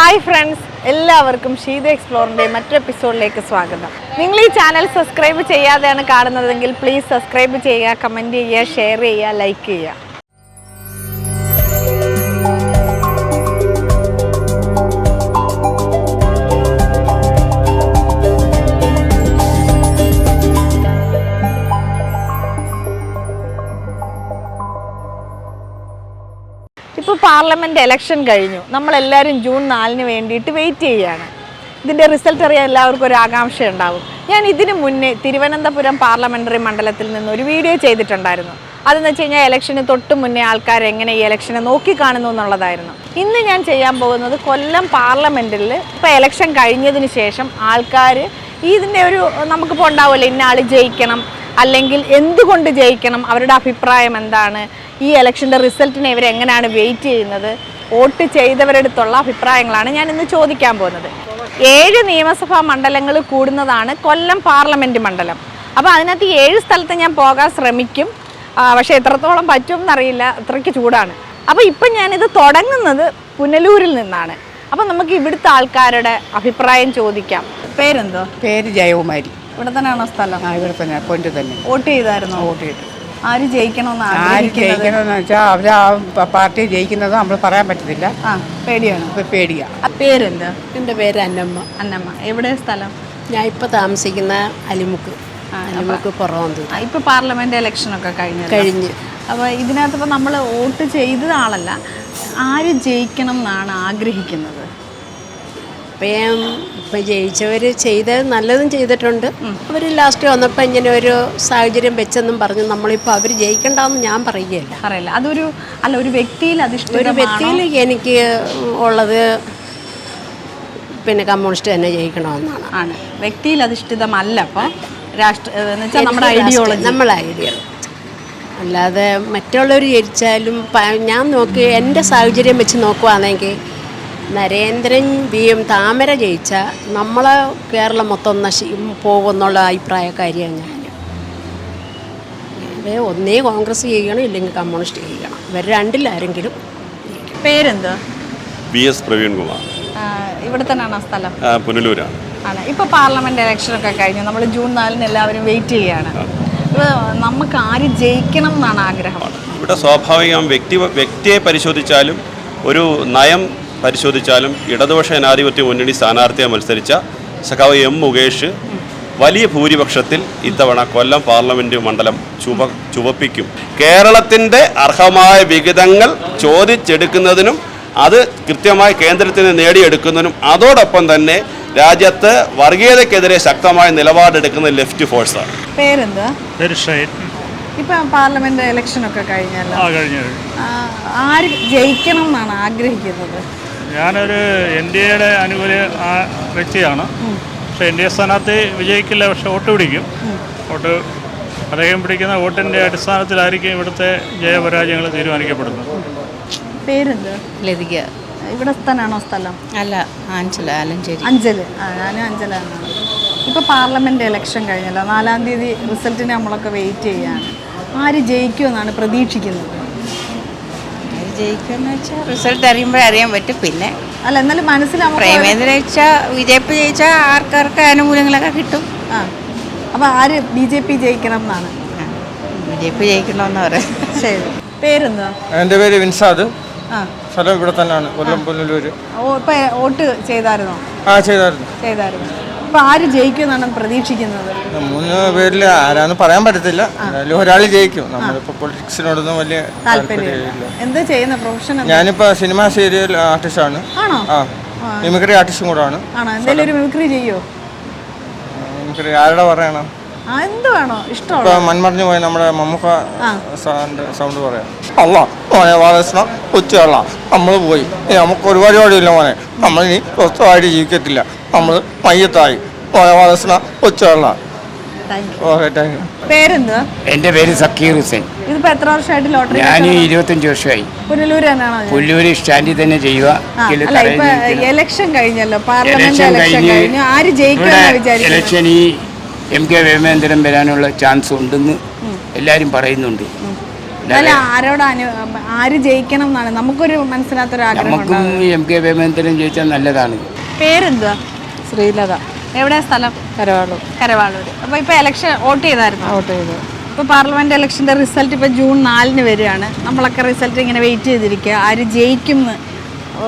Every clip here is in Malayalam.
ഹായ് ഫ്രണ്ട്സ് എല്ലാവർക്കും ഷീത എക്സ്പ്ലോറിന്റെ മറ്റൊരു എപ്പിസോഡിലേക്ക് സ്വാഗതം. നിങ്ങൾ ഈ ചാനൽ സബ്സ്ക്രൈബ് ചെയ്യാതെയാണ് കാണുന്നതെങ്കിൽ പ്ലീസ് സബ്സ്ക്രൈബ് ചെയ്യുക കമന്റ് ചെയ്യുക ഷെയർ ചെയ്യുക ലൈക്ക് ചെയ്യുക. പാർലമെന്റ് ഇലക്ഷൻ കഴിഞ്ഞു. നമ്മളെല്ലാവരും ജൂൺ നാലിന് വേണ്ടിയിട്ട് വെയിറ്റ് ചെയ്യുകയാണ് ഇതിന്റെ റിസൾട്ട് അറിയാൻ എല്ലാവർക്കും ഒരു ആകാംക്ഷ ഉണ്ടാവും ഞാൻ ഇതിനു മുന്നേ തിരുവനന്തപുരം പാർലമെന്ററി മണ്ഡലത്തിൽ നിന്ന് ഒരു വീഡിയോ ചെയ്തിട്ടുണ്ടായിരുന്നു. അതെന്ന് വെച്ച് കഴിഞ്ഞാൽ ഇലക്ഷന് തൊട്ട് മുന്നേ ആൾക്കാർ എങ്ങനെ ഈ ഇലക്ഷനെ നോക്കിക്കാണുന്നു എന്നുള്ളതായിരുന്നു. ഇന്ന് ഞാൻ ചെയ്യാൻ പോകുന്നത് കൊല്ലം പാർലമെന്റിൽ ഇപ്പോൾ ഇലക്ഷൻ കഴിഞ്ഞതിന് ശേഷം ആൾക്കാർ ഇതിന്റെ ഒരു നമുക്കിപ്പോൾ ഉണ്ടാവുമല്ലോ ഇന്ന ആൾ ജയിക്കണം അല്ലെങ്കിൽ എന്തുകൊണ്ട് ജയിക്കണം? അവരുടെ അഭിപ്രായം എന്താണ്? ഈ ഇലക്ഷന്റെ റിസൾട്ടിനെ ഇവർ എങ്ങനെയാണ് വെയിറ്റ് ചെയ്യുന്നത്? വോട്ട് ചെയ്തവരെടുത്തുള്ള അഭിപ്രായങ്ങളാണ് ഞാൻ ഇന്ന് ചോദിക്കാൻ പോകുന്നത്. ഏഴ് നിയമസഭാ മണ്ഡലങ്ങൾ കൂടുന്നതാണ് കൊല്ലം പാർലമെന്റ് മണ്ഡലം. അപ്പോൾ അതിനകത്ത് ഏഴ് സ്ഥലത്ത് ഞാൻ പോകാൻ ശ്രമിക്കും. പക്ഷേ എത്രത്തോളം പറ്റും എന്നറിയില്ല അത്രയ്ക്ക് ചൂടാണ്. അപ്പോൾ ഇപ്പം ഞാനിത് തുടങ്ങുന്നത് പുനലൂരിൽ നിന്നാണ്. അപ്പോൾ നമുക്ക് ഇവിടുത്തെ ആൾക്കാരുടെ അഭിപ്രായം ചോദിക്കാം. പേരെന്തോ? പേര് ജയകുമാരി. ഇവിടെ തന്നെയാണോ സ്ഥലം? ആ ഇവിടെ തന്നെ പോയിന്റ് തന്നെ. വോട്ട് ചെയ്തായിരുന്നോ? വോട്ട് ചെയ്തു. ആര് ജയിക്കണമെന്ന് ആര് ആഗ്രഹിക്കുന്നത്? ജയിക്കണമെന്ന് വെച്ചാൽ അവർ ആ പാർട്ടി ജയിക്കുന്നത് നമ്മൾ പറയാൻ പറ്റത്തില്ല. ആ പേടിയാണ്? ഇപ്പൊ പേടിയാ. ആ പേരെന്താ? എന്റെ പേര് അന്നമ്മ. അന്നമ്മ. എവിടെ സ്ഥലം? ഞാൻ ഇപ്പോൾ താമസിക്കുന്ന അലിമുക്ക്. അലിമുക്ക് പുറവന്തു ആ, ഇപ്പൊ പാർലമെന്റ് ഇലക്ഷൻ ഒക്കെ കഴിഞ്ഞു കഴിഞ്ഞ്. അപ്പൊ ഇതിനകത്ത് ഇപ്പൊ നമ്മൾ വോട്ട് ചെയ്ത ആളല്ല ആര് ജയിക്കണം എന്നാണ് ആഗ്രഹിക്കുന്നത്? ഇപ്പം ഇപ്പം ജയിച്ചവർ ചെയ്ത് നല്ലതും ചെയ്തിട്ടുണ്ട്. അവർ ലാസ്റ്റ് വന്നപ്പോൾ ഇങ്ങനെ ഒരു സാഹചര്യം വെച്ചെന്നും പറഞ്ഞു. നമ്മളിപ്പോൾ അവർ ജയിക്കണ്ടെന്ന് ഞാൻ പറയുകയല്ല. അറിയില്ല അതൊരു അല്ല ഒരു വ്യക്തിയിൽ ഒരു വ്യക്തിയിൽ എനിക്ക് ഉള്ളത് പിന്നെ കമ്മ്യൂണിസ്റ്റ് തന്നെ ജയിക്കണമെന്നാണ്. ആണ്. വ്യക്തിയിൽ അധിഷ്ഠിതമല്ല അപ്പോൾ രാഷ്ട്ര എന്ന് വെച്ചാൽ നമ്മുടെ ഐഡിയോളജി നമ്മളെ ഐഡിയ അല്ലാതെ മറ്റുള്ളവർ ജയിച്ചാലും ഞാൻ നോക്കി എന്റെ സാഹചര്യം വെച്ച് നോക്കുവാണെങ്കിൽ നരേന്ദ്രൻ വി എം താമര ജയിച്ച നമ്മളെ കേരളം മൊത്തം നശി പോകുമെന്നുള്ള അഭിപ്രായക്കാരിയാണ് ഞാൻ അത് ഒന്നേ കോൺഗ്രസ് ചെയ്യണം ഇല്ലെങ്കിൽ കമ്മ്യൂണിസ്റ്റ് ചെയ്യണം ഇവർ രണ്ടിലാരെങ്കിലും പേരെന്തോ? V S Praveenkumar. ആ, ഇവിടെ തന്നെയാണോ സ്ഥലം? ആ, പുനലൂരാണ്. ആണ്. ഇപ്പൊ പാർലമെന്റ് ഇലക്ഷൻ ഒക്കെ കഴിഞ്ഞു. നമ്മൾ ജൂൺ നാലിന് എല്ലാവരും വെയിറ്റ് ചെയ്യാണ്. നമുക്ക് ആര് ജയിക്കണം എന്നാണ് ആഗ്രഹം? ഇവിടെ സ്വാഭാവികം വ്യക്തി വ്യക്തിയെ പരിശോധിച്ചാലും ഒരു നയം പരിശോധിച്ചാലും ഇടതുപക്ഷ ജനാധിപത്യ മുന്നണി സ്ഥാനാർത്ഥിയെ മത്സരിച്ച സഖാവ് എം മുകേഷ് വലിയ ഭൂരിപക്ഷത്തിൽ ഇത്തവണ കൊല്ലം പാർലമെന്റ് മണ്ഡലം ചുവ ചുവപ്പിക്കും. കേരളത്തിന്റെ അർഹമായ വിഹിതങ്ങൾ ചോദിച്ചെടുക്കുന്നതിനും അത് കൃത്യമായി കേന്ദ്രത്തിന് നേടിയെടുക്കുന്നതിനും അതോടൊപ്പം തന്നെ രാജ്യത്ത് വർഗീയതക്കെതിരെ ശക്തമായ നിലപാടെടുക്കുന്ന ലെഫ്റ്റ് ഫോഴ്സാണ്. പേരെന്താ? പേര് ഷൈൻ. പാർലമെന്റ് ഇലക്ഷൻ ഒക്കെ കഴിഞ്ഞല്ലോ. ആ കഴിഞ്ഞത് ആ, ആര് ജയിക്കണം എന്നാണ് ആഗ്രഹിക്കുന്നത്? ഞാനൊരു എൻ ഡി എയുടെ അനുകൂല ആ വ്യക്തിയാണ്. പക്ഷേ എൻ ഡി എ സ്ഥാനാർത്ഥി വിജയിക്കില്ല പക്ഷെ വോട്ട് പിടിക്കും. വോട്ട് അദ്ദേഹം പിടിക്കുന്ന വോട്ടിന്റെ അടിസ്ഥാനത്തിലായിരിക്കും ഇവിടുത്തെ ജയപരാജയങ്ങൾ തീരുമാനിക്കപ്പെടുന്നത്. പേരെന്ത്? ലതിക. ഇവിടെ സ്ഥലമാണോ സ്ഥലം? അല്ല ആഞ്ചല ആലഞ്ചേരി. അഞ്ചൽ. ആ ഞാനും അഞ്ചല ഇപ്പോൾ ഇപ്പൊ പാർലമെന്റ് ഇലക്ഷൻ കഴിഞ്ഞല്ലോ. നാലാം തീയതി റിസൾട്ടിന് നമ്മളൊക്കെ വെയിറ്റ് ചെയ്യാണ്. ആര് ജയിക്കുമെന്നാണ് പ്രതീക്ഷിക്കുന്നത്. ആര് വെച്ചാൽ റിസൾട്ട് അറിയുമ്പോഴേ അറിയാൻ പറ്റും. പിന്നെ അല്ല എന്നാലും മനസ്സിലാവും പ്രേമേന്ദ്ര വെച്ചാൽ ബി ജെ പി ജയിച്ചാൽ ആർക്കാർക്ക് ആനുകൂല്യങ്ങളൊക്കെ കിട്ടും. ആ. അപ്പൊ ആര് ബി ജെ പി ജയിക്കണം എന്നാണ്? ബി ജെ പി ജയിക്കണമെന്ന് പറയാം. ശരി. പേരെന്താ എന്റെ പേര് വിൻസാദ്. ആ. സ്ഥലം ഇവിടെ തന്നെയാണ് കൊല്ലം പുനലൂര്. ഓ ഇപ്പൊ വോട്ട് ചെയ്തായിരുന്നോ? ആ ചെയ്തായിരുന്നു. ചെയ്തായിരുന്നു. ഇപ്പൊ ആര് ജയിക്കുമെന്നാണ് പ്രതീക്ഷിക്കുന്നത്? മൂന്ന് പേരിൽ ആരാന്ന് പറയാൻ പറ്റത്തില്ല. എന്തായാലും ഒരാൾ ജയിക്കും. നമ്മളിപ്പോൾ പൊളിറ്റിക്സിനോടൊന്നും വലിയ താല്പര്യമില്ല. എന്താ ചെയ്യുന്ന? പ്രൊഫഷൻ ഞാനിപ്പോ സിനിമ സീരിയൽ ആർട്ടിസ്റ്റ് ആണോ. ആ. മിമിക്രി ആർട്ടിസ്റ്റും കൂടെ ആണോ. എന്തെങ്കിലും ഒരു മിമിക്രി ചെയ്യോ? മിമിക്രി ആരുടെ പറയണം? എന്ത് വേണോ? ഇഷ്ടമുള്ള മൺമറിഞ്ഞു പോയ നമ്മുടെ മമ്മൂക്ക സൗണ്ട് പറയാം. അല്ല മോനെ വാലകൃഷ്ണ ഉച്ചയുള്ള നമ്മൾ പോയി. നമുക്ക് ഒരു പരിപാടിയില്ല മോനെ. നമ്മൾ ഇനി സ്വസ്ഥമായിട്ട് ജീവിക്കത്തില്ല. നമ്മൾ മയ്യത്തായി. മോനെ വാലകൃഷ്ണ ഉച്ചയുള്ള പേരെന്താ എന്റെ പേര് സക്കീർ ഹുസൈൻ. ഇതിപ്പോ എത്ര വർഷമായിട്ട് ലോട്ടറി ഞാൻ ഇരുപത്തഞ്ച് വർഷമായി. തന്നെയാണോ പുല്ലൂര് സ്റ്റാൻഡിൽ തന്നെ ചെയ്യുക. ഇലക്ഷൻ കഴിഞ്ഞല്ലോ. പാർലമെന്റ് ഇലക്ഷൻ കഴിഞ്ഞ് ആര് ജയിക്കും ഇലക്ഷൻ ഈ എം കെ വേമേന്ദ്രൻ വരാനുള്ള ചാൻസ് ഉണ്ടെന്ന് എല്ലാരും പറയുന്നുണ്ട്. അല്ല ആരോട് ആര് ജയിക്കണം എന്നാണ്? നമുക്കൊരു മനസ്സിലാത്തൊരു ആഗ്രഹം നമുക്കും എം കെ വേമേന്ദ്രൻ ജയിച്ചാൽ നല്ലതാണ്. പേരെന്തുവാ? ശ്രീലത. എവിടെയാ സ്ഥലം? കരവാളൂർ. കരവാളൂര് അപ്പൊ ഇപ്പൊ ഇലക്ഷൻ വോട്ട് ചെയ്തായിരുന്നു? വോട്ട് ചെയ്തു. ഇപ്പൊ പാർലമെന്റ് ഇലക്ഷന്റെ റിസൾട്ട് ഇപ്പൊ ജൂൺ നാലിന് വരികയാണ്. നമ്മളൊക്കെ റിസൾട്ട് ഇങ്ങനെ വെയിറ്റ് ചെയ്തിരിക്കുക. ആര് ജയിക്കും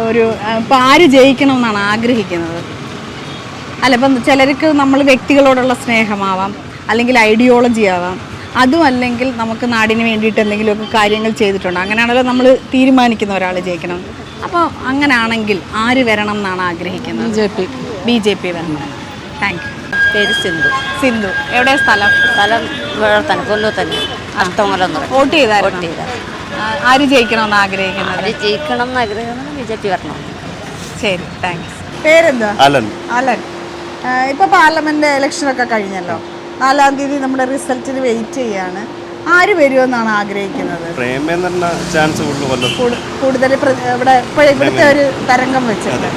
ഒരു ഇപ്പൊ ആര് ജയിക്കണം എന്നാണ് ആഗ്രഹിക്കുന്നത്? അല്ല ഇപ്പം ചിലർക്ക് നമ്മൾ വ്യക്തികളോടുള്ള സ്നേഹമാവാം അല്ലെങ്കിൽ ഐഡിയോളജി ആവാം. അതും അല്ലെങ്കിൽ നമുക്ക് നാടിന് വേണ്ടിയിട്ട് എന്തെങ്കിലുമൊക്കെ കാര്യങ്ങൾ ചെയ്തിട്ടുണ്ട്. അങ്ങനെയാണല്ലോ നമ്മൾ തീരുമാനിക്കുന്ന ഒരാൾ ജയിക്കണം. അപ്പോൾ അങ്ങനെയാണെങ്കിൽ ആര് വരണം എന്നാണ് ആഗ്രഹിക്കുന്നത്? B J P. B J P വരണം. താങ്ക് യു പേര് സിന്ധു. സിന്ധു. എവിടെ സ്ഥലം? സ്ഥലം ഇവിടെ തന്നെ കൊല്ലു തന്നെ. അഷ്ടമൂലം വോട്ട് ചെയ്താൽ വോട്ട് ചെയ്ത ആര് ജയിക്കണമെന്ന് ആഗ്രഹിക്കുന്നത്? ജയിക്കണം എന്ന് ആഗ്രഹിക്കുന്നത് ബി ജെ പി വരണം. ശരി താങ്ക്സ് പേരെന്താ? അലൻ. അലൻ. ഇപ്പൊ പാർലമെന്റ് ഇലക്ഷനൊക്കെ കഴിഞ്ഞല്ലോ. നാലാം തീയതി നമ്മുടെ റിസൾട്ടിന് വെയിറ്റ് ചെയ്യാണ്. ആര് വരുമെന്നാണ് ആഗ്രഹിക്കുന്നത്? പ്രേമേന്ദ്രന് ചാൻസ് കൂടുതൽ ഇവിടെ ഇവിടുത്തെ ഒരു തരംഗം വെച്ചത്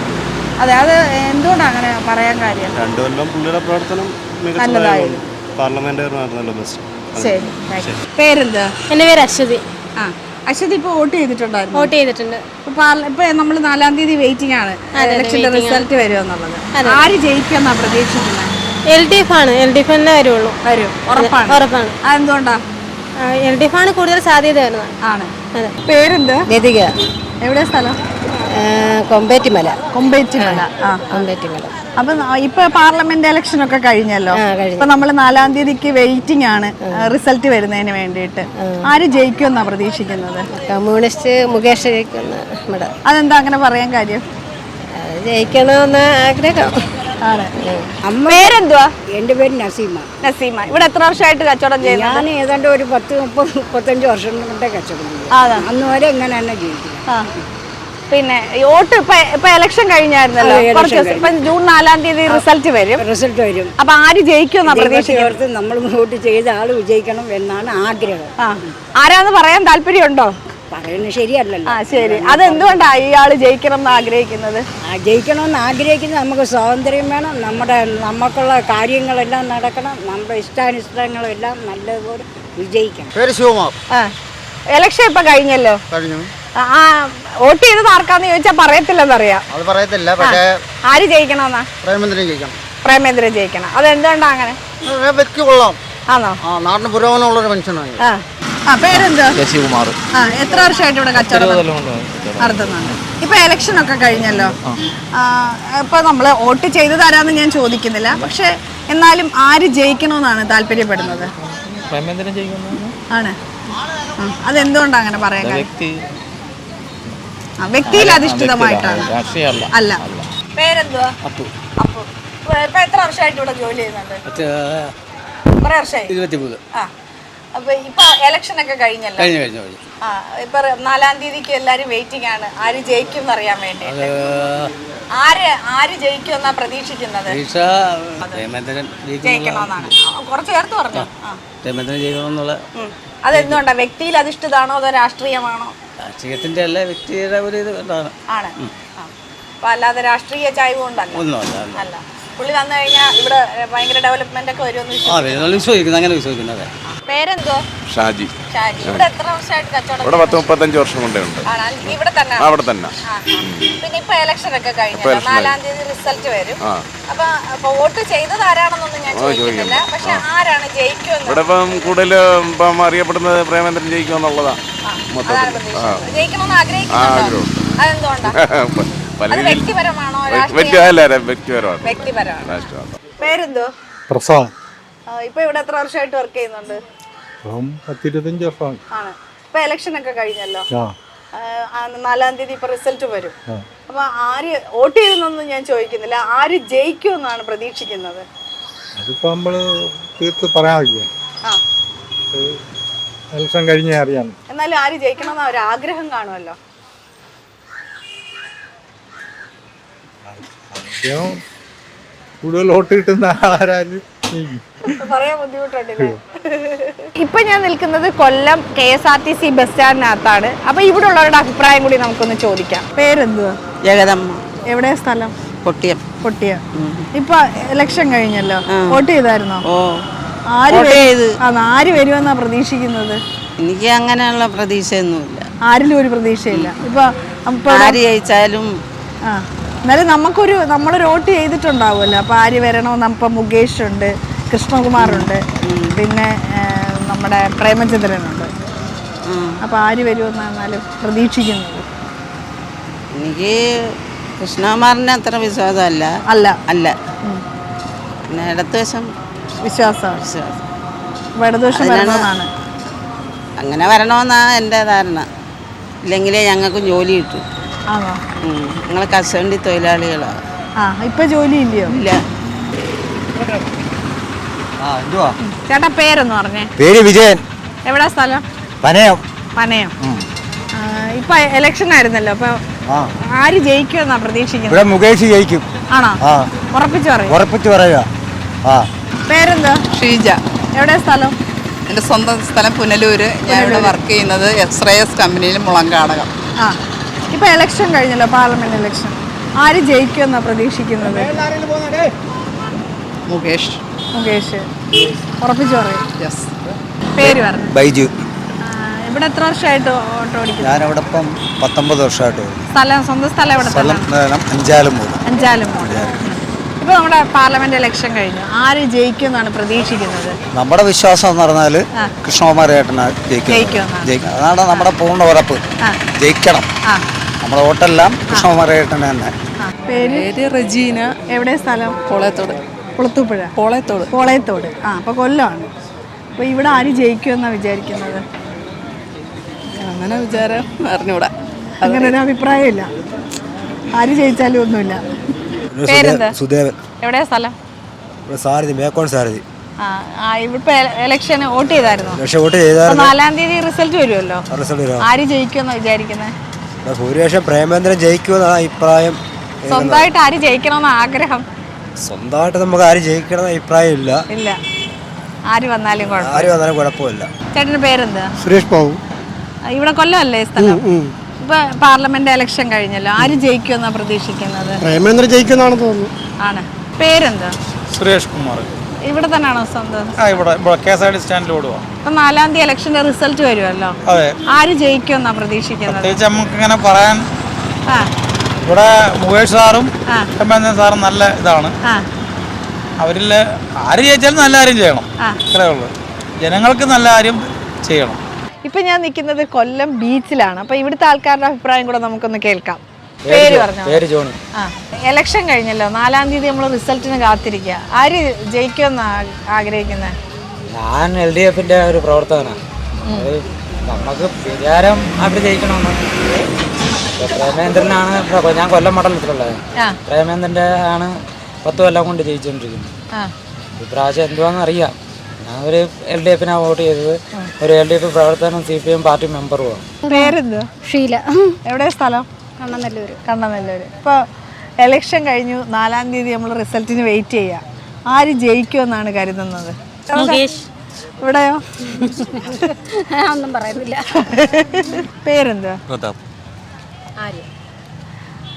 അതെ അത് എന്തുകൊണ്ടാണ് അങ്ങനെ പറയാൻ കാര്യം? രണ്ടു കൊല്ലം പുള്ളിയുടെ പ്രവർത്തനം നല്ലതായിരുന്നു. പാർലമെന്റ് ശരി. പേരെന്താ? എന്റെ പേര് അശ്വതി. ആ. അശ്വതി ഇപ്പൊ വോട്ട് ചെയ്തിട്ടുണ്ടായിരുന്നു. വോട്ട് ചെയ്തിട്ടുണ്ട്. ഇപ്പൊ നമ്മൾ നാലാം തീയതി വെയിറ്റിംഗ് ആണ്. ഇലക്ഷന്റെ റിസൾട്ട് വരുമെന്നുള്ളത് ആര് ജയിക്കുമെന്നാ പ്രതീക്ഷിക്കുന്നത് എൽ ഡി എഫ് ആണ്. എൽ ഡി എഫ് തന്നെ വരുള്ളൂ. വരും. ഉറപ്പാണ്. ഉറപ്പാണ്. അതെന്തുകൊണ്ടാ? എൽ ഡി എഫ് ആണ് കൂടുതൽ സാധ്യത വരുന്നത്. ആണ്. പേരെന്ത്? ലതിക. എവിടെ സ്ഥലം? കൊമ്പേറ്റിമല. കൊമ്പേറ്റിമല. ആ. കൊമ്പേറ്റിമല. അപ്പൊ ഇപ്പൊ പാർലമെന്റ് ഇലക്ഷൻ ഒക്കെ കഴിഞ്ഞല്ലോ. ഇപ്പൊ നമ്മൾ നാലാം തീയതിക്ക് വെയിറ്റിംഗ് ആണ് റിസൾട്ട് വരുന്നതിന് വേണ്ടിയിട്ട്. ആര് ജയിക്കുമെന്നാ പ്രതീക്ഷിക്കുന്നത്? കമ്മ്യൂണിസ്റ്റ് മുകേഷ് ജയിക്കുന്ന അതെന്താ അങ്ങനെ പറയാൻ കാര്യം? ജയിക്കണമെന്ന് ആഗ്രഹം. ആണ്. പേരെന്തുവാ? എന്റെ പേര് നസീമ. നസീമ. ഇവിടെ എത്ര വർഷമായിട്ട് കച്ചവടം ചെയ്യുന്നത്? ഞാൻ ഏതാണ്ട് ഒരു പത്ത് മുപ്പത് മുപ്പത്തഞ്ച് വർഷം കൊണ്ടേ കച്ചവടം അതാ അന്ന് വരെ ഇങ്ങനെ തന്നെ ജീവിക്കും. പിന്നെ വോട്ട് ഇപ്പൊ ഇപ്പൊ ഇലക്ഷൻ കഴിഞ്ഞായിരുന്നല്ലോ. കുറച്ച് ദിവസം ഇപ്പൊ ജൂൺ നാലാം തീയതി റിസൾട്ട് വരും. റിസൾട്ട് വരും. അപ്പൊ ആര് ജയിക്കുമെന്നാ പ്രതീക്ഷിക്കുന്നത് ഓർത്ത് നമ്മൾ വോട്ട് ചെയ്ത ആൾ വിജയിക്കണം എന്നാണ് ആഗ്രഹം. ആരാന്ന് പറയാൻ താല്പര്യമുണ്ടോ? പറയുന്നത് ശരിയല്ലല്ലോ. ആ ശരി. അതെന്തുകൊണ്ടാ ഈ ആൾ ജയിക്കണം എന്ന് ആഗ്രഹിക്കുന്നത്? ആ ജയിക്കണമെന്ന് ആഗ്രഹിക്കുന്നത് നമുക്ക് സ്വാതന്ത്ര്യം വേണം. നമ്മുടെ നമുക്കുള്ള കാര്യങ്ങളെല്ലാം നടക്കണം. നമ്മുടെ ഇഷ്ടാനിഷ്ടങ്ങളെല്ലാം നല്ലതുപോലെ വിജയിക്കണം. ഇലക്ഷൻ ഇപ്പൊ കഴിഞ്ഞല്ലോ? കഴിഞ്ഞു. ആ വോട്ട് ചെയ്തത് ആർക്കാന്ന് ചോദിച്ചാൽ പറയത്തില്ലെന്നറിയാം. അത് പറയത്തില്ല പക്ഷേ ആര് ജയിക്കണമെന്നാ? പ്രേമേന്ദ്രൻ ജയിക്കണം. പ്രേമേന്ദ്രൻ ജയിക്കണം. അതെന്തുകൊണ്ടാ അങ്ങനെ? വ്യക്തി കൊള്ളാം. ആണോ ആ നാടിന് പുരോഗമനമുള്ളൊരു മനുഷ്യനാണ് ആ. പേരെന്താ ശശികുമാർ. ആ എത്ര വർഷമായിട്ട് ഇവിടെ കച്ചവടം നടത്തുന്നുണ്ട് ഇപ്പൊ ഇലക്ഷൻ ഒക്കെ കഴിഞ്ഞല്ലോ. ഇപ്പൊ നമ്മൾ വോട്ട് ചെയ്തു തരാന്ന് ഞാൻ ചോദിക്കുന്നില്ല. പക്ഷെ എന്നാലും ആര് ജയിക്കണമെന്നാണ് താല്പര്യപ്പെടുന്നത്? ആണ്. അതെന്തുകൊണ്ടാണ് അങ്ങനെ പറയാൻ? വ്യക്തി വ്യക്തിയിൽ അധിഷ്ഠിതമായിട്ടാണ്. രാഷ്ട്രീയമല്ല അല്ല. പേരെന്തുവാ? അപ്പു. ഇപ്പൊ എത്ര വർഷമായിട്ട് ഇവിടെ ജോലി ചെയ്യുന്നുണ്ട്? കുറെ വർഷമായി? ഇരുപത്തിമൂന്ന്. ആ. അപ്പൊ ഇപ്പൊ ഇലക്ഷൻ ഒക്കെ കഴിഞ്ഞല്ലോ? കഴിഞ്ഞു കഴിഞ്ഞു കഴിഞ്ഞു. ആ ഇപ്പൊ നാലാം തീയതിക്ക് എല്ലാരും വെയിറ്റിംഗ് ആണ്. ആര് ജയിക്കും എന്നറിയാൻ വേണ്ടി ആര് ആര് ജയിക്കും എന്നാ പ്രതീക്ഷിക്കുന്നത്? ജയിക്കണമെന്നാണ്. കുറച്ച് ചേർത്ത് പറഞ്ഞു. ആ. പ്രേമേന്ദ്രൻ ചെയ്യണമെന്നുള്ള അതെന്തുകൊണ്ടാണ് അതെന്തുകൊണ്ടാ? വ്യക്തിയിൽ അധിഷ്ഠിതാണോ അതോ രാഷ്ട്രീയമാണോ? രാഷ്ട്രീയത്തിന്റെ അല്ല വ്യക്തിയുടെ ഒരു ഇത് ആണ്. അപ്പൊ അല്ലാതെ രാഷ്ട്രീയ ചായ്വ് കൊണ്ടല്ല. ഒന്നുമല്ല. അല്ല. പുള്ളി വന്നു കഴിഞ്ഞാൽ ഇവിടെ ഭയങ്കര ഡെവലപ്മെന്റ് ഒക്കെ വരുമെന്ന് ആ വിശ്വസിക്കുന്നു. അങ്ങനെ വിശ്വസിക്കുന്നു അതെ. പേരെന്തോ? ഷാജി. ഷാജി. ഇവിടെ എത്ര വർഷമായിട്ട് കച്ചവടം ഇവിടെ പത്ത് മുപ്പത്തഞ്ച് വർഷം കൊണ്ടേ ഉണ്ട്. ആണ്? ഇവിടെ തന്നെ. അവിടെ തന്നെ. ആ, ആ. പിന്നെ ഇപ്പൊ ഇലക്ഷൻ ഒക്കെ കഴിഞ്ഞല്ലോ. നാലാം തീയതി റിസൾട്ട് വരും. ആ. അപ്പൊ അപ്പൊ വോട്ട് ചെയ്തത് ആരാണെന്നൊന്നും ഞാൻ ചോദിക്കുന്നില്ല. പക്ഷെ ആരാണ് ജയിക്കുമെന്ന്? ഇവിടെ ഇപ്പം കൂടുതൽ ഇപ്പം അറിയപ്പെടുന്നത് പ്രേമേന്ദ്രൻ ജയിക്കുമെന്നുള്ളതാ അതാണ് പ്രതീക്ഷിക്കുന്നത്. ജയിക്കണമെന്ന് ആഗ്രഹിക്കുന്നുണ്ടോ? അതെന്തുകൊണ്ടാ? പല അത് രീതിയിൽ വ്യക്തിപരമാണോ? വ്യക്തി അല്ല വ്യക്തിപരമാണ്. വ്യക്തിപരമാണ്. രാഷ്ട്രീയം പേരെന്തോ പ്രസാദ്. ആ, ഇപ്പൊ ഇവിടെ എത്ര വർഷമായിട്ട് വർക്ക് ചെയ്യുന്നുണ്ട്? ഇപ്പം പത്തിരുപത്തഞ്ച് വർഷമായി. ആണ്. ഇപ്പൊ ഇലക്ഷൻ ഒക്കെ കഴിഞ്ഞല്ലോ. ആ. ആ, ആ, നാലാം തീയതി ഇപ്പൊ റിസൾട്ട് വരും. അപ്പൊ ആര് വോട്ട് ചെയ്തെന്നൊന്നും ഞാൻ ചോദിക്കുന്നില്ല. ആര് ജയിക്കുമെന്നാണ് പ്രതീക്ഷിക്കുന്നത്. അതിപ്പോൾ നമ്മൾ തീർത്ത് പറയാൻ വയ്യ ആ ഇലക്ഷൻ കഴിഞ്ഞേ അറിയാം. എന്നാലും ആര് ജയിക്കണമെന്ന് ഒരു ആഗ്രഹം കാണുമല്ലോ. ആദ്യം കൂടുതൽ വോട്ട് കിട്ടുന്ന ആളാരും. പറയാൻ ഇപ്പൊ ഞാൻ നിൽക്കുന്നത് Kollam K S R T C bus സ്റ്റാൻഡിനകത്താണ് അപ്പൊ ഇവിടെ ഉള്ളവരുടെ അഭിപ്രായം കൂടി നമുക്കൊന്ന് ചോദിക്കാം. പേരെന്തുവാ? ജഗദമ്മ. എവിടെ സ്ഥലം? പൊട്ടിയം പൊട്ടിയ ഇപ്പൊ ഇലക്ഷൻ കഴിഞ്ഞല്ലോ. വോട്ട് ചെയ്തായിരുന്നോ? ഓ. ആര് ആര് വരുമെന്നാ പ്രതീക്ഷിക്കുന്നത്? എനിക്ക് അങ്ങനെയുള്ള പ്രതീക്ഷയൊന്നുമില്ല. ആരിലും ഒരു പ്രതീക്ഷയില്ല. ഇപ്പൊ ഇപ്പൊ ആര് ജയിച്ചാലും ആ. എന്നാലും നമുക്കൊരു നമ്മൾ വോട്ട് ചെയ്തിട്ടുണ്ടാവുമല്ലോ. അപ്പോൾ ആര് വരണോ ഇപ്പൊ മുകേഷ് ഉണ്ട് കൃഷ്ണകുമാറുണ്ട് പിന്നെ നമ്മുടെ പ്രേമചന്ദ്രനുണ്ട്. അപ്പോൾ അപ്പൊ ആര് വരുമെന്നാലും പ്രതീക്ഷിക്കുന്നത്? എനിക്ക് കൃഷ്ണകുമാറിന് അത്ര വിശ്വാസമല്ല. അല്ല. അല്ല. പിന്നെ ഇടത്തുവശം വിശ്വാസമാണ് വിശ്വാസം. അതിനാണ് വരണമെന്നാണ്. അങ്ങനെ വരണമെന്നാണ് എന്റെ ധാരണ. ഇല്ലെങ്കിലേ ഞങ്ങൾക്കും ജോലി കിട്ടും. ഞങ്ങൾ കസവണ്ടി തൊഴിലാളികളാണ് ആ ഇപ്പൊ ജോലി ഇല്ലയോ ഇല്ല ചേട്ടാ പേരൊന്ന് പറഞ്ഞേ. പേര് വിജയൻ. എവിടാ സ്ഥലം? പനയം. പനയം. ആ, ഇപ്പൊ എലക്ഷൻ ആയിരുന്നല്ലോ അപ്പൊ ആര് ജയിക്കുമെന്നാ പ്രതീക്ഷിക്കുന്നത് ഇവിടെ മുകേഷ് ജയിക്കും. ആണോ? ആ. ഉറപ്പിച്ചു പറയും. ഉറപ്പിച്ച് പറയുക. ആ. പേരെന്താ? ഷീജ. എവിടെയാ സ്ഥലം? എന്റെ സ്വന്തം സ്ഥലം പുനലൂര്. ഞാൻ ഇവിടെ വർക്ക് ചെയ്യുന്നത് എക്സ്റേസ് കമ്പനിയിൽ മുളങ്കാടകം. ആ. ഇപ്പൊ എലക്ഷൻ കഴിഞ്ഞല്ലോ പാർലമെന്റ് ഇലക്ഷൻ ആര് ജയിക്കുമെന്നാ പ്രതീക്ഷിക്കുന്നത്? മുകേഷ്. മുകേഷ്. ഉറപ്പിച്ചു പറയും. യെസ് പേര് പറഞ്ഞു ബൈജു. ഇവിടെ എത്ര വർഷമായിട്ട് ഓട്ടോ ഓടിക്കുന്നു? ഞാനവിടെ ഇപ്പം പത്തൊമ്പത് വർഷമായിട്ട് സ്ഥലം സ്വന്തം സ്ഥലം എവിടെ സ്ഥലം അഞ്ചാലും അഞ്ചാലും ഇപ്പൊ നമ്മുടെ പാർലമെന്റ് ഇലക്ഷൻ കഴിഞ്ഞു. ആര് ജയിക്കുമെന്നാണ് പ്രതീക്ഷിക്കുന്നത്? നമ്മുടെ വിശ്വാസം എന്ന് പറഞ്ഞാൽ കൃഷ്ണകുമാരേട്ടനാണ് കൃഷ്ണകുമാർ ഏട്ടനാ ജയിക്കും അതാണ് നമ്മുടെ പൂർണ ഉറപ്പ്. ജയിക്കണം. നമ്മുടെ വോട്ടെല്ലാം കൃഷ്ണകുമാർ തന്നെ. ആ, പേര്? റജീന. എവിടെ സ്ഥലം? കോളത്തോട് കുളത്തൂപ്പുഴ കോളത്തോട് കോളയത്തോട്. ആ അപ്പോൾ കൊല്ലമാണ് അപ്പോൾ ഇവിടെ ആര് ജയിക്കുമെന്നാണ് വിചാരിക്കുന്നത്? അങ്ങനെ വിചാരം അറിഞ്ഞൂടാ. അങ്ങനെ ഒരു അഭിപ്രായമില്ല. ആര് ജയിച്ചാലും ഒന്നുമില്ല. പേരെന്താ? സുദേവൻ എവിടെയാ സ്ഥലം? ഇവിടെ സാരഥി മേക്കോൺ സാരഥി. ആ ആ ഇപ്പൊ ഇലക്ഷന് വോട്ട് ചെയ്തായിരുന്നു? പക്ഷെ വോട്ട് ചെയ്താൽ നാലാം തീയതി റിസൾട്ട് വരുമല്ലോ. റിസൾട്ട് വരും ആര് ജയിക്കുമെന്നാണ് വിചാരിക്കുന്നത് ഭൂരിപക്ഷം പ്രേമേന്ദ്രൻ ജയിക്കുമെന്നാണ് അഭിപ്രായം. സ്വന്തമായിട്ട് ആര് ജയിക്കണമെന്ന് ആഗ്രഹം? സ്വന്തമായിട്ട് നമുക്ക് ആര് ജയിക്കണമെന്ന് അഭിപ്രായം ഇല്ല. ഇല്ല. ആര് വന്നാലും കുഴപ്പം. ആര് വന്നാലും കുഴപ്പമില്ല. ചേട്ടന്റെ പേരെന്താ? സുരേഷ് ബാബു. ഇവിടെ കൊല്ലമല്ലേ ഈ സ്ഥലം? ഇപ്പൊ പാർലമെന്റ് ഇലക്ഷൻ കഴിഞ്ഞല്ലോ. ആര് ജയിക്കുമെന്നാ പ്രതീക്ഷിക്കുന്നത്? പ്രേമേന്ദ്രൻ ജയിക്കുമെന്നാണ് തോന്നുന്നു ആണ്. പേരെന്താ? സുരേഷ് കുമാർ. ഇവിടെ തന്നെയാണോ സ്വന്തം? ആ ഇവിടെ ഇവിടെ കെ എസ് ആർ ടി സ്റ്റാൻഡിൽ ഓടുക ഇപ്പൊ നാലാം തീയതി ഇലക്ഷന്റെ റിസൾട്ട് വരുമല്ലോ. അതെ. ആര് ജയിക്കുമെന്നാ പ്രതീക്ഷിക്കുന്നത്? പ്രത്യേകിച്ച് നമുക്ക് ഇങ്ങനെ പറയാൻ ആ. ഇവിടെ മുകേഷ് സാറും ആ. പ്രേമേന്ദ്രൻ സാറും നല്ല ഇതാണ്. ആ. അവരിൽ ആര് ജയിച്ചാലും നല്ല കാര്യം ചെയ്യണം. ആ. അത്രേ ഉള്ളൂ. ജനങ്ങൾക്ക് നല്ല കാര്യം ചെയ്യണം. ഇപ്പൊ ഞാൻ നിൽക്കുന്നത് കൊല്ലം ബീച്ചിലാണ് അപ്പൊ ഇവിടുത്തെ ആൾക്കാരുടെ അഭിപ്രായം കൂടെ നമുക്കൊന്ന് കേൾക്കാം. പേര് പറഞ്ഞു? പേര് ജോണി. ആ ഇലക്ഷൻ കഴിഞ്ഞല്ലോ. നാലാം തീയതി നമ്മൾ റിസൾട്ടിന് കാത്തിരിക്കുക. ആര് ജയിക്കുമെന്ന് ആഗ്രഹിക്കുന്നത് ഞാൻ എൽ ഡി എഫിന്റെ ഒരു പ്രവർത്തകനാണ് നമുക്ക് വിചാരം അവർ ജയിക്കണമെന്ന്. പ്രേമേന്ദ്രനാണ് ഞാൻ കൊല്ലം മണ്ഡലത്തിലുള്ളത്. ആ. പ്രേമേന്ദ്രന്റെ ആണ് പത്ത് കൊല്ലം കൊണ്ട് ജയിച്ചുകൊണ്ടിരിക്കുന്നത് ആ. ഇപ്രാവശ്യം എന്തുവാന്ന് അറിയാം. ഞാൻ ഒരു എൽ ഡി എഫിനാണ് വോട്ട് ചെയ്തത്. ഒരു എൽ ഡി എഫ് പ്രവർത്തനം സി പി എം പാർട്ടി മെമ്പറുമാണ് പേരെന്ത് ഷീല. എവിടെ സ്ഥലം? കണ്ണനല്ലൂര് കണ്ണനല്ലൂർ. ഇപ്പോൾ എലക്ഷൻ കഴിഞ്ഞു. നാലാം തീയതി നമ്മൾ റിസൾട്ടിന് വെയിറ്റ് ചെയ്യാം. ആര് ജയിക്കുമെന്നാണ് കരുതുന്നത്? ഇവിടെയോ? ഒന്നും പറയുന്നില്ല. പേരെന്താ? പ്രതാപ്.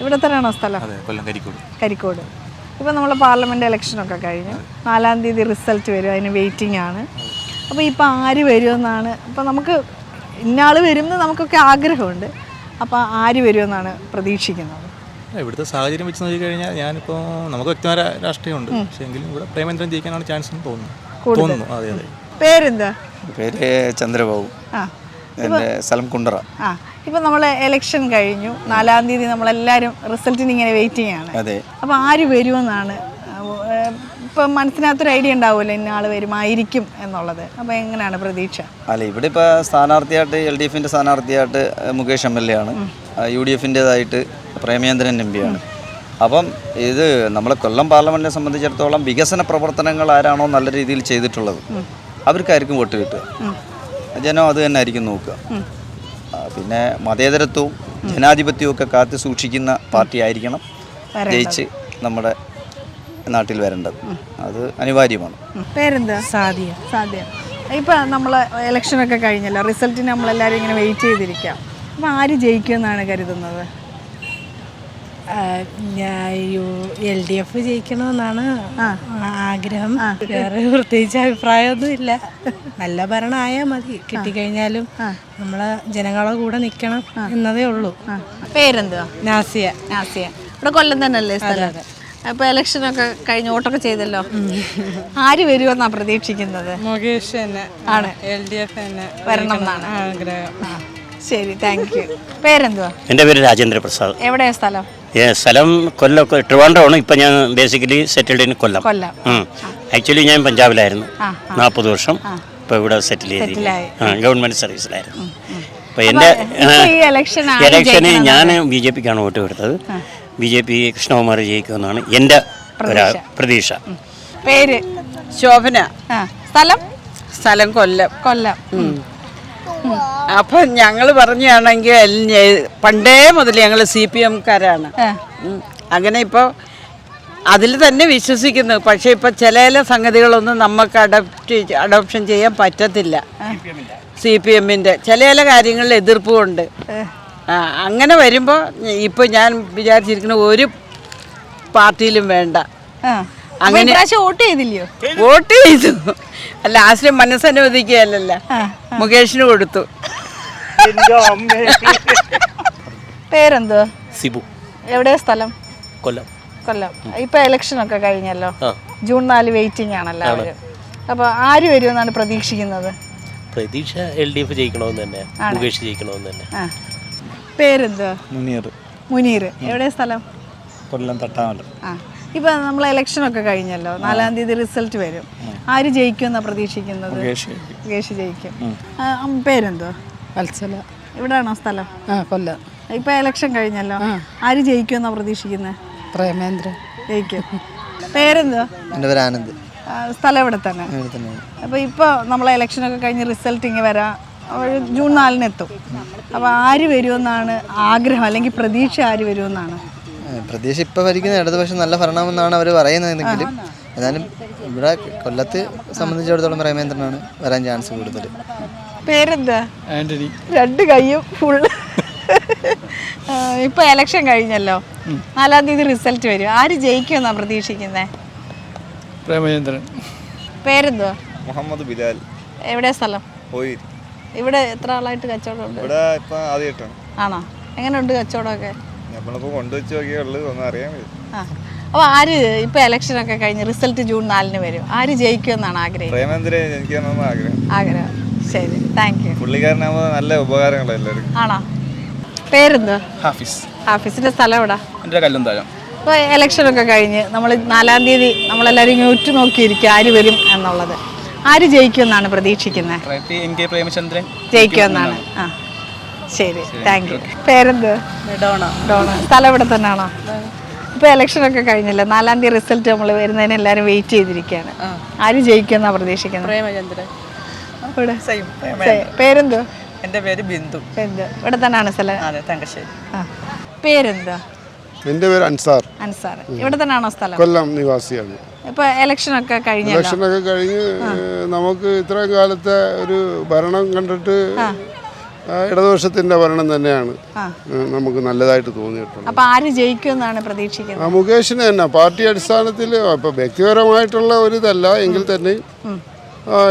ഇവിടെ തന്നെയാണോ സ്ഥലം? അതെ കൊല്ലം കരിക്കോട്. കരിക്കോട്. ഇപ്പം നമ്മൾ പാർലമെന്റ് ഇലക്ഷനൊക്കെ കഴിഞ്ഞു. നാലാം തീയതി റിസൾട്ട് വരും അതിന് വെയിറ്റിംഗ് ആണ്. അപ്പോൾ ഇപ്പോൾ ആര് വരുമെന്നാണ് ഇപ്പം നമുക്ക് ഇന്നാൾ വരും എന്ന് നമുക്കൊക്കെ ആഗ്രഹമുണ്ട്. അപ്പോൾ ആര് വരുമെന്നാണ് പ്രതീക്ഷിക്കുന്നത്? ഇവിടുത്തെ സാഹചര്യം വെച്ച് നോക്കി കഴിഞ്ഞാൽ ഞാനിപ്പോൾ നമുക്ക് വ്യക്തമായ രാഷ്ട്രീയമുണ്ട്. പക്ഷേ എങ്കിലും ഇവിടെ പ്രേമേന്ദ്രൻ ജയിക്കാനാണ് ചാൻസ് എന്ന് തോന്നുന്നു. തോന്നുന്നു. അതെ അതെ. പേരെന്താ? പേര് ചന്ദ്രബാബു. എന്റെ സ്ഥലം കുണ്ടറ. ആ. ഇപ്പം നമ്മൾ എലക്ഷൻ കഴിഞ്ഞു. നാലാം തീയതി നമ്മളെല്ലാരും റിസൾട്ടിന് ഇങ്ങനെ വെയിറ്റിംഗ് ആണ്. അതെ. അപ്പോൾ ആര് വരുമെന്നാണ് ഇപ്പം മനസ്സിനകത്തൊരു ഐഡിയ ഉണ്ടാവുമല്ലോ ഇന്ന ആൾ വരുമായിരിക്കും എന്നുള്ളത്. അപ്പോൾ എങ്ങനെയാണ് പ്രതീക്ഷ? അല്ല ഇവിടെ ഇപ്പോൾ സ്ഥാനാർത്ഥിയായിട്ട് എൽ ഡി എഫിന്റെ സ്ഥാനാർത്ഥിയായിട്ട് മുകേഷ് എം എൽ എ ആണ്. യു ഡി എഫിന്റേതായിട്ട് പ്രേമേന്ദ്രൻ എം പി ആണ്. അപ്പം ഇത് നമ്മളെ കൊല്ലം പാർലമെന്റിനെ സംബന്ധിച്ചിടത്തോളം വികസന പ്രവർത്തനങ്ങൾ ആരാണോ നല്ല രീതിയിൽ ചെയ്തിട്ടുള്ളത് അവർക്കായിരിക്കും വോട്ട് കിട്ടുക. ജനം അത് തന്നെ ആയിരിക്കും നോക്കുക പിന്നെ മതേതരത്വവും ജനാധിപത്യവും ഒക്കെ കാത്തു സൂക്ഷിക്കുന്ന പാർട്ടി ആയിരിക്കണം ജയിച്ച് നമ്മുടെ നാട്ടിൽ വരേണ്ടത്. അത് അനിവാര്യമാണ്. പേരെന്താ? സാധ്യ സാധ്യ ഇപ്പം നമ്മൾ ഇലക്ഷനൊക്കെ കഴിഞ്ഞല്ലോ. റിസൾട്ടിന് നമ്മളെല്ലാരും ഇങ്ങനെ വെയിറ്റ് ചെയ്തിരിക്കാം. അപ്പൊ ആര് ജയിക്കുമെന്നാണ് കരുതുന്നത്? എൽ ഡി എഫ് ജയിക്കണമെന്നാണ് ആഗ്രഹം. വേറെ പ്രത്യേകിച്ച് അഭിപ്രായമൊന്നും ഇല്ല. നല്ല ഭരണമായാൽ മതി. കിട്ടിക്കഴിഞ്ഞാലും നമ്മളെ ജനങ്ങളെ കൂടെ നിൽക്കണം എന്നതേ ഉള്ളൂ. പേരെന്തുവാ? നാസിയ. നാസിയ. ഇവിടെ കൊല്ലം തന്നെയല്ലേ സ്ഥലം? അപ്പൊ ഇലക്ഷൻ ഒക്കെ കഴിഞ്ഞ് വോട്ടൊക്കെ ചെയ്തല്ലോ? ആര് വരുമെന്നാ പ്രതീക്ഷിക്കുന്നത്? മുകേഷ് തന്നെ. ആണ്. എൽ ഡി എഫ് തന്നെ വരണം എന്നാണ്. ആഗ്രഹം. ശരി താങ്ക് യു പേരെന്തുവാ? എന്റെ പേര് രാജേന്ദ്ര പ്രസാദ്. എവിടെയാ സ്ഥലം? സ്ഥലം കൊല്ലം ട്രിവാൻഡ്രമാണ്. ഇപ്പം ഞാൻ basically settled in Kollam. Kollam. Actually ഞാൻ പഞ്ചാബിലായിരുന്നു. നാൽപ്പത് വർഷം ഇപ്പോൾ ഇവിടെ സെറ്റിൽ ചെയ്ത് ഗവൺമെന്റ് ഗവൺമെന്റ് സർവീസിലായിരുന്നു അപ്പോൾ എന്റെ ഇപ്പൊ ആര് ഇലക്ഷന് ഞാൻ ബി ജെ പിക്കാണ് വോട്ട് കൊടുത്തത്. ബി ജെ പി കൃഷ്ണകുമാർ ജയിക്കുമെന്നാണ് എന്റെ പ്രതീക്ഷ. പേര്? ശോഭന. സ്ഥലം? സ്ഥലം കൊല്ലം. കൊല്ലം. അപ്പൊ ഞങ്ങൾ പറഞ്ഞാണെങ്കിൽ പണ്ടേ മുതൽ ഞങ്ങൾ സി പി എംകാരാണ്. അങ്ങനെ ഇപ്പോൾ അതിൽ തന്നെ വിശ്വസിക്കുന്നു. പക്ഷേ ഇപ്പൊ ചില ചില സംഗതികളൊന്നും നമുക്ക് അഡപ്റ്റ് അഡോപ്ഷൻ ചെയ്യാൻ പറ്റത്തില്ല. സി പി എമ്മിന്റെ. ചില ചില കാര്യങ്ങളിൽ എതിർപ്പുമുണ്ട് അങ്ങനെ വരുമ്പോൾ ഇപ്പോൾ ഞാൻ വിചാരിച്ചിരിക്കുന്ന ഒരു പാർട്ടിയിലും വേണ്ട. അങ്ങനെ വോട്ട് ചെയ്തില്ലയോ? വോട്ട് ചെയ്തു. ലാസ്റ്റ് മനസ്സനുവദിക്കുകയല്ലല്ല മുകേഷിന് കൊടുത്തു. പേരെന്തുവാ? സിബു. എവിടെയാ സ്ഥലം? കൊല്ലം. കൊല്ലം. ഇപ്പൊ ഇലക്ഷൻ ഒക്കെ കഴിഞ്ഞല്ലോ. ജൂൺ നാല് വെയിറ്റിംഗ് ആണല്ലോ അപ്പൊ ആര് വരുമെന്നാണ് പ്രതീക്ഷിക്കുന്നത്? പ്രതീക്ഷ എൽ ഡി എഫ് ജയിക്കണമെന്ന് തന്നെ. മുകേഷ് ജയിക്കണമെന്ന് തന്നെ. ആ മുനീർ. മുനീർ. എവിടെയാ സ്ഥലം? കൊല്ലം തട്ടാമല. ആ. ഇപ്പൊ നമ്മൾ ഇലക്ഷൻ ഒക്കെ കഴിഞ്ഞല്ലോ. നാലാം തീയതി റിസൾട്ട് വരും. ആര് ജയിക്കുമെന്നാ പ്രതീക്ഷിക്കുന്നത്? മുകേഷ് ജയിക്കും. പേരെന്തോ? വത്സല. ഇവിടെയാണോ സ്ഥലം? ആ കൊല്ലം. ഇപ്പൊ ഇലക്ഷൻ കഴിഞ്ഞല്ലോ. ആര് ജയിക്കുമെന്നാ പ്രതീക്ഷിക്കുന്നത് പ്രേമേന്ദ്ര ജയിക്കും. പേരെന്തോ? എന്റെ പേര് ആനന്ദ്. സ്ഥലം ഇവിടെ തന്നെ. അപ്പോൾ ഇപ്പൊ നമ്മളെ ഇലക്ഷനൊക്കെ കഴിഞ്ഞ് റിസൾട്ട് ഇങ്ങനെ വരാം. ഒരു ജൂൺ നാലിന് എത്തും അപ്പോൾ ആര് വരുമെന്നാണ് ആഗ്രഹം അല്ലെങ്കിൽ പ്രതീക്ഷ ആര് വരുമെന്നാണ്? പ്രതീക്ഷ ഇപ്പോൾ ഭരിക്കുന്ന ഇടതുപക്ഷം നല്ല ഭരണമെന്നാണ് അവർ പറയുന്നതെങ്കിലും എന്നാലും ഇവിടെ കൊല്ലത്ത് സംബന്ധിച്ചിടത്തോളം പ്രേമേന്ദ്രനാണ് വരാൻ ചാൻസ് കൂടുതൽ. പേരെന്താ? ആന്റണി രണ്ട് കൈയും ഫുള്ള് ഇപ്പൊ എലക്ഷൻ കഴിഞ്ഞല്ലോ. നാലാം തീയതി റിസൾട്ട് വരും. ആര് ജയിക്കുമെന്നാ പ്രതീക്ഷിക്കുന്നേ? പ്രേമചന്ദ്രൻ. പേരെന്തുവാ? മുഹമ്മദ് ബിലാൽ. എവിടെയാ സ്ഥലം? പോയി ഇവിടെ എത്ര ആളായിട്ട് കച്ചവടമുണ്ട് ഇവിടെ ഇപ്പൊ ആദ്യമായിട്ടാണ് ആണോ? എങ്ങനെയുണ്ട് കച്ചവടമൊക്കെ? നമ്മളിപ്പോൾ കൊണ്ടുവച്ച് നോക്കിയേ ഉള്ളൂ ഒന്നും അറിയാൻ ആ. അപ്പോൾ ആര് ഇലക്ഷൻ ഒക്കെ കഴിഞ്ഞ് റിസൾട്ട് ജൂൺ നാലിന് വരും? ആര് ജയിക്കുമെന്നാണ് ആഗ്രഹം? പ്രേമേന്ദ്രൻ എനിക്കാണെന്ന് ആഗ്രഹം. ആഗ്രഹം. ശരി. താങ്ക് യു പുള്ളിക്കാരനാകുമ്പോൾ നല്ല ഉപകാരങ്ങളാണ് എല്ലാവർക്കും. ആണോ? പേരെന്താ? ഹാഫിസ്. ഹാഫിസിന്റെ സ്ഥലം എവിടെ? എന്റെ കല്ലുംതാഴം. താഴം ഇപ്പോൾ ഇലക്ഷനൊക്കെ കഴിഞ്ഞ് നമ്മൾ നാലാം തീയതി നമ്മളെല്ലാവരും ഇങ്ങനെ ഉറ്റു നോക്കിയിരിക്കും ആര് വരും എന്നുള്ളത്. ആര് ജയിക്കുമെന്നാണ് പ്രതീക്ഷിക്കുന്നത്? എൻ കെ പ്രേമചന്ദ്രൻ ജയിക്കുമെന്നാണ്. ആ. ശരി താങ്ക് യു പേരെന്ത്? ഡോണ. ഡോണ. സ്ഥലം ഇവിടെ തന്നെയാണോ? ഇപ്പോൾ ഇലക്ഷനൊക്കെ കഴിഞ്ഞില്ല? നാലാം തീയതി റിസൾട്ട് നമ്മൾ വരുന്നതിന് എല്ലാവരും വെയിറ്റ് ചെയ്തിരിക്കുകയാണ്. ആര് ജയിക്കുമെന്നാണ് പ്രതീക്ഷിക്കുന്നത്? പ്രേമചന്ദ്രൻ. ഇവിടെ ശരി. പേരെന്തോ? എന്റെ പേര് ബിന്ദു. ബിന്ദു. ഇവിടെ തന്നെയാണ് സ്ഥലം? അതെ തങ്കശ്ശേരി. ആ. പേരെന്താ? എന്റെ പേര് അൻസാർ. അൻസാർ. ഇവിടെ തന്നെയാണോ സ്ഥലം? കൊല്ലം നിവാസിയാണ്. ഇപ്പൊ ഇലക്ഷനൊക്കെ കഴിഞ്ഞ് നമുക്ക് ഇത്രയും കാലത്തെ ഒരു ഭരണം കണ്ടിട്ട് ഇടതുപക്ഷത്തിന്റെ ഭരണം തന്നെയാണ് നമുക്ക് നല്ലതായിട്ട് തോന്നിയിട്ടുള്ളത്. അപ്പൊ ആര് ജയിക്കുമെന്നാണ് പ്രതീക്ഷിക്കുന്നത്? മുകേഷിന് തന്നെ പാർട്ടി അടിസ്ഥാനത്തിൽ ഇപ്പൊ വ്യക്തിപരമായിട്ടുള്ള ഒരു ഇതല്ല എങ്കിൽ തന്നെ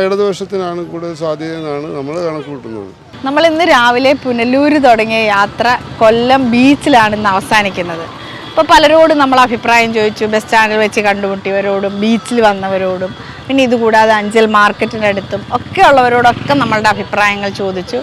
ഇടതുപക്ഷത്തിനാണ് കൂടുതൽ സാധ്യത എന്നാണ് നമ്മൾ കണക്കുകൂട്ടുന്നത്. നമ്മൾ ഇന്ന് രാവിലെ പുനലൂര് തുടങ്ങിയ യാത്ര കൊല്ലം ബീച്ചിലാണ് ഇന്ന് അവസാനിക്കുന്നത്. അപ്പോൾ പലരോടും നമ്മൾ അഭിപ്രായം ചോദിച്ചു ബസ് സ്റ്റാൻഡിൽ വെച്ച് കണ്ടുമുട്ടിയവരോടും ബീച്ചിൽ വന്നവരോടും പിന്നെ ഇതുകൂടാതെ അഞ്ചൽ മാർക്കറ്റിന്റെ അടുത്തും ഒക്കെ ഉള്ളവരോടൊക്കെ നമ്മളുടെ അഭിപ്രായങ്ങൾ ചോദിച്ചു.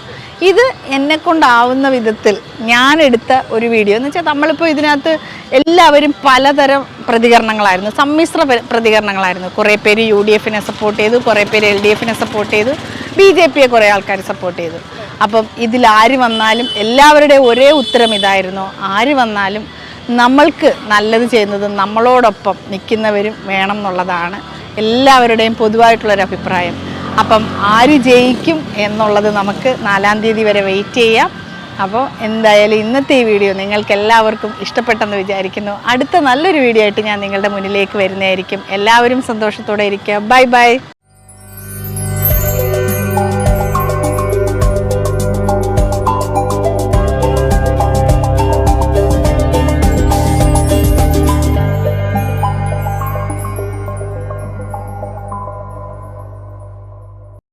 ഇത് എന്നെ കൊണ്ടാവുന്ന വിധത്തിൽ ഞാൻ എടുത്ത ഒരു വീഡിയോ എന്ന് വെച്ചാൽ നമ്മളിപ്പോൾ ഇതിനകത്ത് എല്ലാവരും പലതരം പ്രതികരണങ്ങളായിരുന്നു. സമ്മിശ്ര പ്രതികരണങ്ങളായിരുന്നു. കുറേ പേര് യു ഡി എഫിനെ സപ്പോർട്ട് ചെയ്തു കുറേ പേര് എൽ ഡി എഫിനെ സപ്പോർട്ട് ചെയ്തു ബി ജെ പിയെ കുറേ ആൾക്കാർ സപ്പോർട്ട് ചെയ്തു. അപ്പം ഇതിൽ ആര് വന്നാലും എല്ലാവരുടെയും ഒരേ ഉത്തരം ഇതായിരുന്നു. ആര് വന്നാലും നമ്മൾക്ക് നല്ലത് ചെയ്യുന്നത് നമ്മളോടൊപ്പം നിൽക്കുന്നവരും വേണം എന്നുള്ളതാണ് എല്ലാവരുടെയും പൊതുവായിട്ടുള്ളൊരു അഭിപ്രായം. അപ്പം ആര് ജയിക്കും എന്നുള്ളത് നമുക്ക് നാലാം തീയതി വരെ വെയിറ്റ് ചെയ്യാം. അപ്പോൾ എന്തായാലും ഇന്നത്തെ ഈ വീഡിയോ നിങ്ങൾക്ക് എല്ലാവർക്കും ഇഷ്ടപ്പെട്ടെന്ന് വിചാരിക്കുന്നു. അടുത്ത നല്ലൊരു വീഡിയോ ആയിട്ട് ഞാൻ നിങ്ങളുടെ മുന്നിലേക്ക് വരുന്നതായിരിക്കും. എല്ലാവരും സന്തോഷത്തോടെ ഇരിക്കുക. Bye bye.